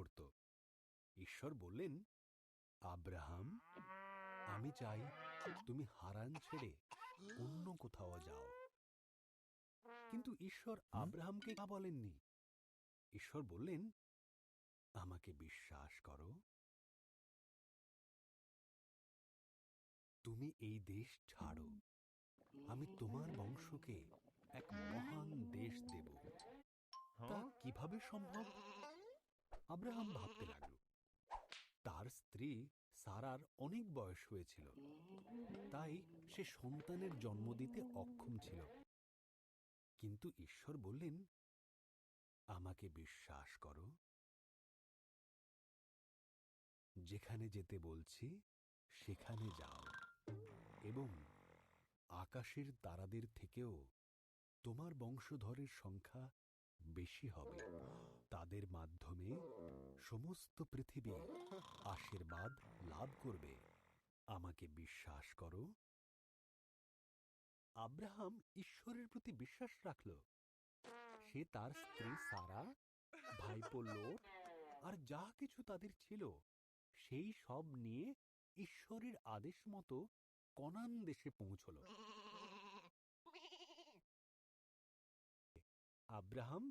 করত। ঈশ্বর বললেন আব্রাহাম আমি চাই তুমি হারান ছেড়ে অন্য কোথাও যাও। কিন্তু ঈশ্বর আব্রাহামকে তা বলেননি। ঈশ্বর বললেন আমাকে বিশ্বাস করো। তুমি এই দেশ ছাড়ো। আমি তোমার বংশকে এক মহান দেশ দেব। তা কীভাবে সম্ভব? আব্রাহাম ভাবতে লাগল, তার স্ত্রী সারার অনেক বয়স হয়েছিল, তাই সে সন্তানের জন্ম দিতে অক্ষম ছিল। কিন্তু ঈশ্বর বললেন, আমাকে বিশ্বাস করো। যেখানে যেতে বলছি, সেখানে যাও এবং আকাশের তারাদের থেকেও তোমার বংশধরের সংখ্যা বেশি হবে। তাদের মাধ্যমে সমস্ত পৃথিবী আশীর্বাদ লাভ করবে। আমাকে বিশ্বাস করো। আব্রাহাম ঈশ্বরের প্রতি বিশ্বাস রাখল। সে তার স্ত্রী সারা, ভাইপো লোট আর যা কিছু তাদের ছিল, সেই সব নিয়ে ঈশ্বরের আদেশ মতো কনান দেশে পৌঁছল। আব্রাহাম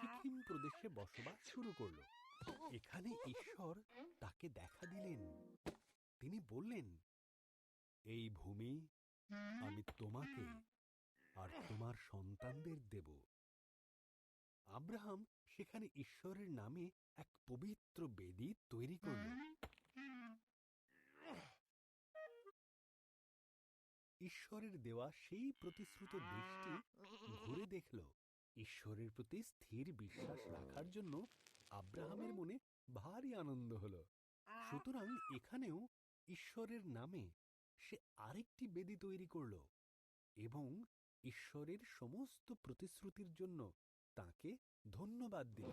সিকিম প্রদেশে বসবাস শুরু করল। এখানে ঈশ্বর তাকে দেখা দিলেন। তিনি বললেন, এই ভূমি আমি তোমাকে আর তোমার সন্তানদের দেব। আব্রাহাম সেখানে ঈশ্বরের নামে এক পবিত্র বেদি তৈরি করল। ঈশ্বরের দেওয়া সেই প্রতিশ্রুত দেশটি ঘুরে দেখল। ঈশ্বরের প্রতি স্থির বিশ্বাস রাখার জন্য আব্রাহামের মনে ভারী আনন্দ হল। সুতরাং এখানেও ঈশ্বরের নামে সে আরেকটি বেদি তৈরি করল এবং ঈশ্বরের সমস্ত প্রতিশ্রুতির জন্য তাকে ধন্যবাদ দিল।